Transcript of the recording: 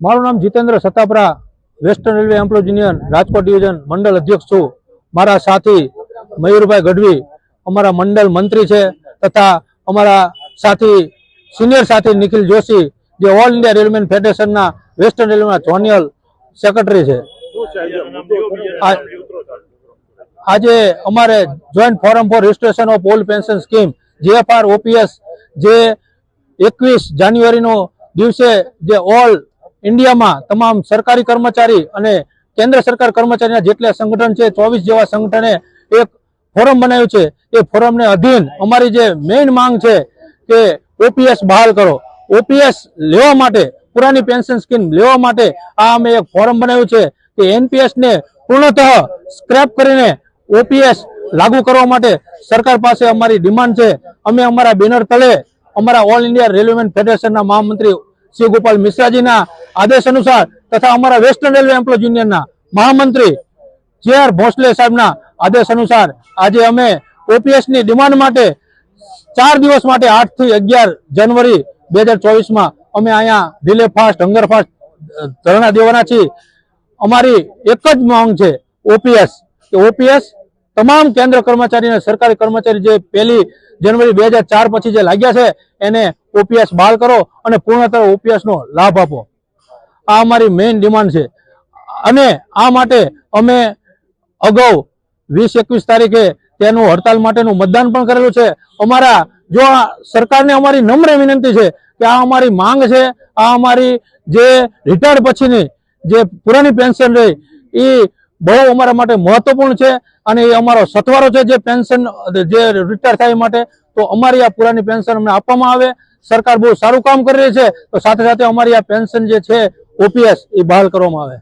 મારું નામ Jitendra Satapara western railway employ union Rajkot division મંડળ અધ્યક્ષ છું. મારા સાથી મયુરભાઈ ગઢવી, અમારા મંડળ મંત્રી છે તથા અમારા સાથી સિનિયર સાથી નિખિલ જોશી, જે ઓલ ઇન્ડિયા રેલમેન ફેડરેશનના વેસ્ટર્ન રેલવેના જોનિયલ સેક્રેટરી છે. આજે અમારે joint forum for registration of old pension scheme GFR OPS જે એકવીસ જાન્યુઆરીનો દિવસે જે ઓલ ઇન્ડિયામાં તમામ સરકારી કર્મચારી અને કેન્દ્ર સરકાર કર્મચારીના જેટલા સંગઠન છે, ચોવીસ જેવા સંગઠને એક ફોરમ બનાવ્યું છે. એ ફોરમને અધીન અમારી જે મેઇન માંગ છે કે ઓપીએસ બહાલ કરો. ઓપીએસ લેવા માટે, પુરાની પેન્શન સ્કીમ લેવા માટે આ અમે એક ફોરમ બનાવ્યું છે કે એનપીએસ ને પૂર્ણતઃ સ્ક્રેપ કરીને ઓપીએસ લાગુ કરવા માટે સરકાર પાસે અમારી ડિમાન્ડ છે. અમે અમારા બેનર તળે અમારા ઓલ ઇન્ડિયા રેલવેમેન ફેડરેશનના મહામંત્રી શ્રી ગોપાલ મિશ્રાજીના આદેશ અનુસાર તથા અમારા વેસ્ટર્ન રેલવે એમ્પ્લોય યુનિયનના મહામંત્રી જે આર ભોસલે સાહેબના આદેશ અનુસાર આજે અમે ઓપીએસની ડિમાન્ડ માટે ચાર દિવસ માટે આઠથી અગિયાર જાન્યુઆરી બે હજાર ચોવીસમાં અમે અહીંયા રિલે ફાસ્ટ, હંગર ફાસ્ટ ધરણા દેવાના છીએ. અમારી એક જ માંગ છે ઓપીએસ કે ઓપીએસ તમામ કેન્દ્ર કર્મચારી અને સરકારી કર્મચારી જે પહેલી જાન્યુઆરી બે હજાર ચાર પછી જે લાગ્યા છે, એને ઓપીએસ બહાર કરો અને પૂર્ણતઃ ઓપીએસ નો લાભ આપો. આ અમારી મેઇન ડિમાન્ડ છે. અને આ માટે અમે અગાઉ વીસ એકવીસ તારીખે તેનું હડતાલ માટેનું મતદાન પણ કરેલું છે. અમારા જો સરકારને અમારી નમ્ર વિનંતી છે કે આ અમારી માંગ છે, આ અમારી જે રિટાયર્ડ પછીની જે પુરાની પેન્શન રહી એ બહુ અમારા માટે મહત્વપૂર્ણ છે અને એ અમારો સથવારો છે જે પેન્શન જે રિટાયર થાય માટે, તો અમારી આ પુરાની પેન્શન અમને આપવામાં આવે. સરકાર બહુ સારું કામ કરી રહી છે. તો સાથે સાથે અમારી આ પેન્શન જે છે ઓપીએસ એ બહાલ કરવામાં આવે.